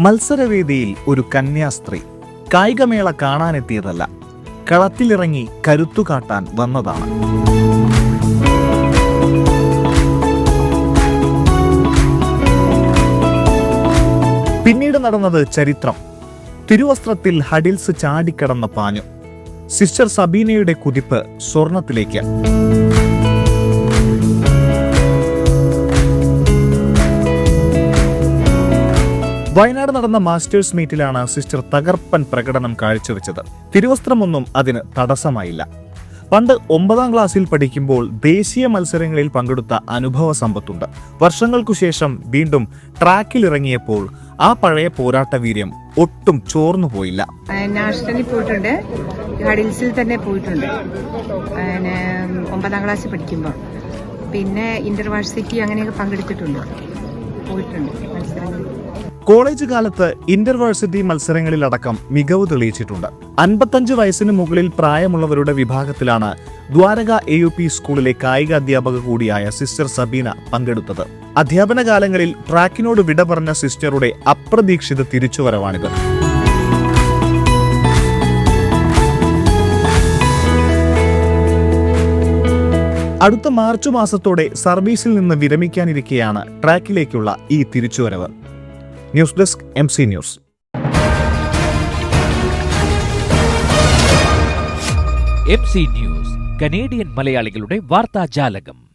മത്സരവേദിയിൽ ഒരു കന്യാസ്ത്രീ കായികമേള കാണാനെത്തിയതല്ല കളത്തിലിറങ്ങി കരുത്തുകാട്ടാൻ വന്നതാണ്. പിന്നീട് നടന്നത് ചരിത്രം. തിരുവസ്ത്രത്തിൽ ഹഡിൽസ് ചാടിക്കടന്ന പാഞ്ഞു. സിസ്റ്റർ സബീനയുടെ കുതിപ്പ് സ്വർണത്തിലേക്ക്. വയനാട് നടന്ന മാസ്റ്റേഴ്സ് മീറ്റിലാണ് സിസ്റ്റർ തകർപ്പൻ പ്രകടനം കാഴ്ചവെച്ചത്. തിരുവസ്ത്രമൊന്നും അതിന് തടസ്സമായില്ല. പണ്ട് ഒമ്പതാം ക്ലാസ്സിൽ പഠിക്കുമ്പോൾ ദേശീയ മത്സരങ്ങളിൽ പങ്കെടുത്ത അനുഭവ സമ്പത്തുണ്ട്. വർഷങ്ങൾക്കു ശേഷം വീണ്ടും ട്രാക്കിലിറങ്ങിയപ്പോൾ ആ പഴയ പോരാട്ട വീര്യം ഒട്ടും ചോർന്നു പോയില്ല. നാഷണലിൽ പോയിട്ടുണ്ട്. ഹഡിൽസിൽ തന്നെ പോയിട്ടുണ്ട്. ഒമ്പതാം ക്ലാസ്സിൽ പഠിക്കുമ്പോൾ. പിന്നെ ഇന്റർവേഴ്സിറ്റി അങ്ങനെയൊക്കെ പങ്കെടുത്തിട്ടുണ്ട്. പോയിട്ടുണ്ട് മത്സരങ്ങളിൽ. കോളേജ് കാലത്ത് ഇന്റർവേഴ്സിറ്റി മത്സരങ്ങളിലടക്കം മികവ് തെളിയിച്ചിട്ടുണ്ട്. അൻപത്തഞ്ച് വയസ്സിന് മുകളിൽ പ്രായമുള്ളവരുടെ വിഭാഗത്തിലാണ് ദ്വാരക എ യു പി സ്കൂളിലെ കായിക അധ്യാപക കൂടിയായ സിസ്റ്റർ സബീന പങ്കെടുത്തത്. അധ്യാപന കാലങ്ങളിൽ ട്രാക്കിനോട് വിട പറഞ്ഞ സിസ്റ്ററുടെ അപ്രതീക്ഷിത തിരിച്ചുവരവാണിത്. അടുത്ത മാർച്ച് മാസത്തോടെ സർവീസിൽ നിന്ന് വിരമിക്കാനിരിക്കെയാണ് ട്രാക്കിലേക്കുള്ള ഈ തിരിച്ചുവരവ്. News desk M C news. M C news Canadian മലയാളികളുടെ വാർത്താജാലകം.